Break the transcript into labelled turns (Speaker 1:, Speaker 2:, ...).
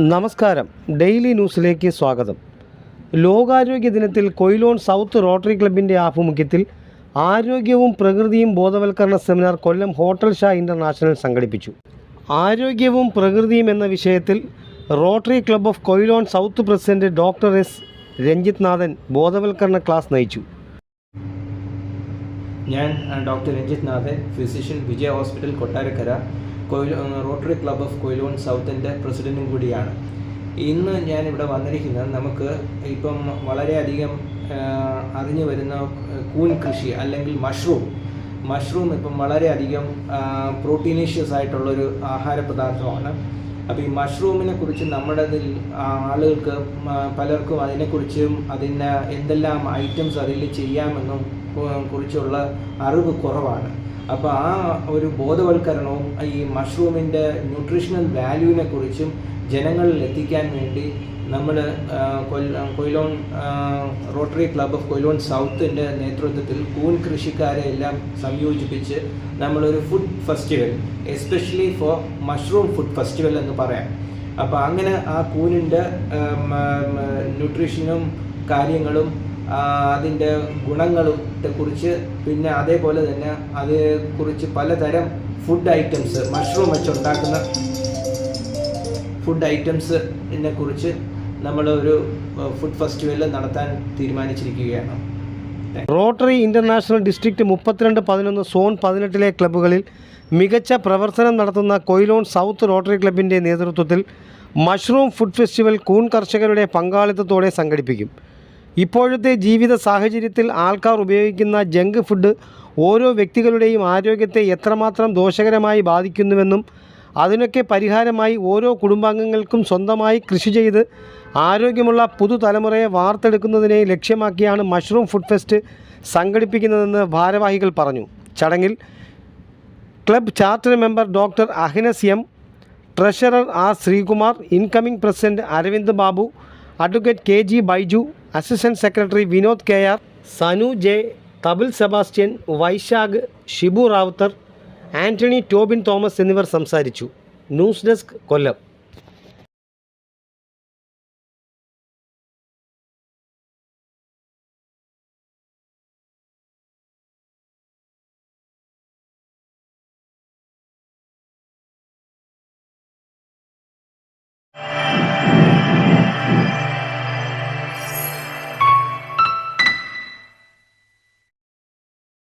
Speaker 1: നമസ്കാരം. ഡെയിലി ന്യൂസിലേക്ക് സ്വാഗതം. ലോകാരോഗ്യ ദിനത്തിൽ കൊയിലോൺ സൗത്ത് റോട്ടറി ക്ലബിന്റെ ആഭിമുഖ്യത്തിൽ ആരോഗ്യവും പ്രകൃതിയും ബോധവൽക്കരണ seminar Kollam hotel Shah international സംഘടിപ്പിച്ചു. ആരോഗ്യവും പ്രകൃതിയും എന്ന വിഷയത്തിൽ Rotary club of Quilon south president doctor S Ranjith Nathan ബോധവൽക്കരണ ക്ലാസ് നയിച്ചു.
Speaker 2: ഞാൻ doctor Ranjith Nathan physician Vijaya hospital Kottarakkara Coelho rotary club of Quilon സൗത്തിന്റെ പ്രസിഡന്റും കൂടിയാണ്. ഇന്ന് ഞാൻ ഇവിടെ വന്നിരിക്കുന്നത് നമുക്ക് ഇപ്പം വളരെയധികം അറിഞ്ഞു വരുന്ന കൂൺ കൃഷി അല്ലെങ്കിൽ മഷ്റൂം മഷ്റൂം ഇപ്പം വളരെയധികം പ്രോട്ടീനീഷ്യസ് ആയിട്ടുള്ളൊരു ആഹാര പദാർത്ഥമാണ് അപ്പോൾ ഈ മഷ്റൂമിനെ കുറിച്ച് നമ്മുടെ ആളുകൾക്ക് പലർക്കും അതിനെക്കുറിച്ചും അതിന് എന്തെല്ലാം ഐറ്റംസ് അതിൽ ചെയ്യാമെന്നും കുറിച്ചുള്ള അറിവ് കുറവാണ്. അപ്പോൾ ആ ഒരു ബോധവൽക്കരണവും ഈ മഷ്റൂമിന്റെ ന്യൂട്രീഷണൽ വാല്യൂവിനെ കുറിച്ചും ജനങ്ങളിൽ എത്തിക്കാൻ വേണ്ടി നമ്മൾ Quilon Rotary club of Quilon സൗത്തിന്റെ നേതൃത്വത്തിൽ കൂൺ കൃഷിക്കാരെ എല്ലാം സംയോജിപ്പിച്ച് നമ്മളൊരു food festival especially for mushroom food festival എന്ന് പറയാം. അപ്പോൾ അങ്ങനെ ആ കൂനിന്റെ ന്യൂട്രീഷനും കാര്യങ്ങളും അതിന്റെ ഗുണങ്ങളെ കുറിച്ച് പിന്നെ അതേപോലെ തന്നെ അതേക്കുറിച്ച് പലതരം ഫുഡ് ഐറ്റംസ് മഷ്റൂം വെച്ച് ഉണ്ടാക്കുന്ന ഫുഡ് ഐറ്റംസിനെ കുറിച്ച് നമ്മൾ ഒരു ഫുഡ് ഫെസ്റ്റിവൽ നടത്താൻ തീരുമാനിച്ചിരിക്കുകയാണ്.
Speaker 1: റോട്ടറി ഇന്റർനാഷണൽ ഡിസ്ട്രിക്റ്റ് മുപ്പത്തിരണ്ട് പതിനൊന്ന് സോൺ പതിനെട്ടിലെ ക്ലബ്ബുകളിൽ മികച്ച പ്രവർത്തനം നടത്തുന്ന കൊയിലോൺ സൗത്ത് റോട്ടറി ക്ലബിന്റെ നേതൃത്വത്തിൽ മഷ്റൂം ഫുഡ് ഫെസ്റ്റിവൽ കൂൺ കർഷകരുടെ പങ്കാളിത്തത്തോടെ സംഘടിപ്പിക്കും. ഇപ്പോഴത്തെ ജീവിത സാഹചര്യത്തിൽ ആൾക്കാർ ഉപയോഗിക്കുന്ന ജങ്ക് ഫുഡ് ഓരോ വ്യക്തികളുടെയും ആരോഗ്യത്തെ എത്രമാത്രം ദോഷകരമായി ബാധിക്കുന്നുവെന്നും അതിനൊക്കെ പരിഹാരമായി ഓരോ കുടുംബാംഗങ്ങൾക്കും സ്വന്തമായി കൃഷി ചെയ്ത് ആരോഗ്യമുള്ള പുതുതലമുറയെ വാർത്തെടുക്കുന്നതിനെ ലക്ഷ്യമാക്കിയാണ് മഷ്റൂം ഫുഡ് ഫെസ്റ്റ് സംഘടിപ്പിക്കുന്നതെന്ന് ഭാരവാഹികൾ പറഞ്ഞു. ചടങ്ങിൽ club charter member doctor Ahinas M treasurer R Sreekumar incoming president Aravind Babu advocate K G Baiju assistant secretary Vinod K R Sanu J Thabil Sebastian Vaishakh Shibu Ravuthar Antony Tobin Thomas എന്നിവർ സംസാരിച്ചു. News desk Kollam.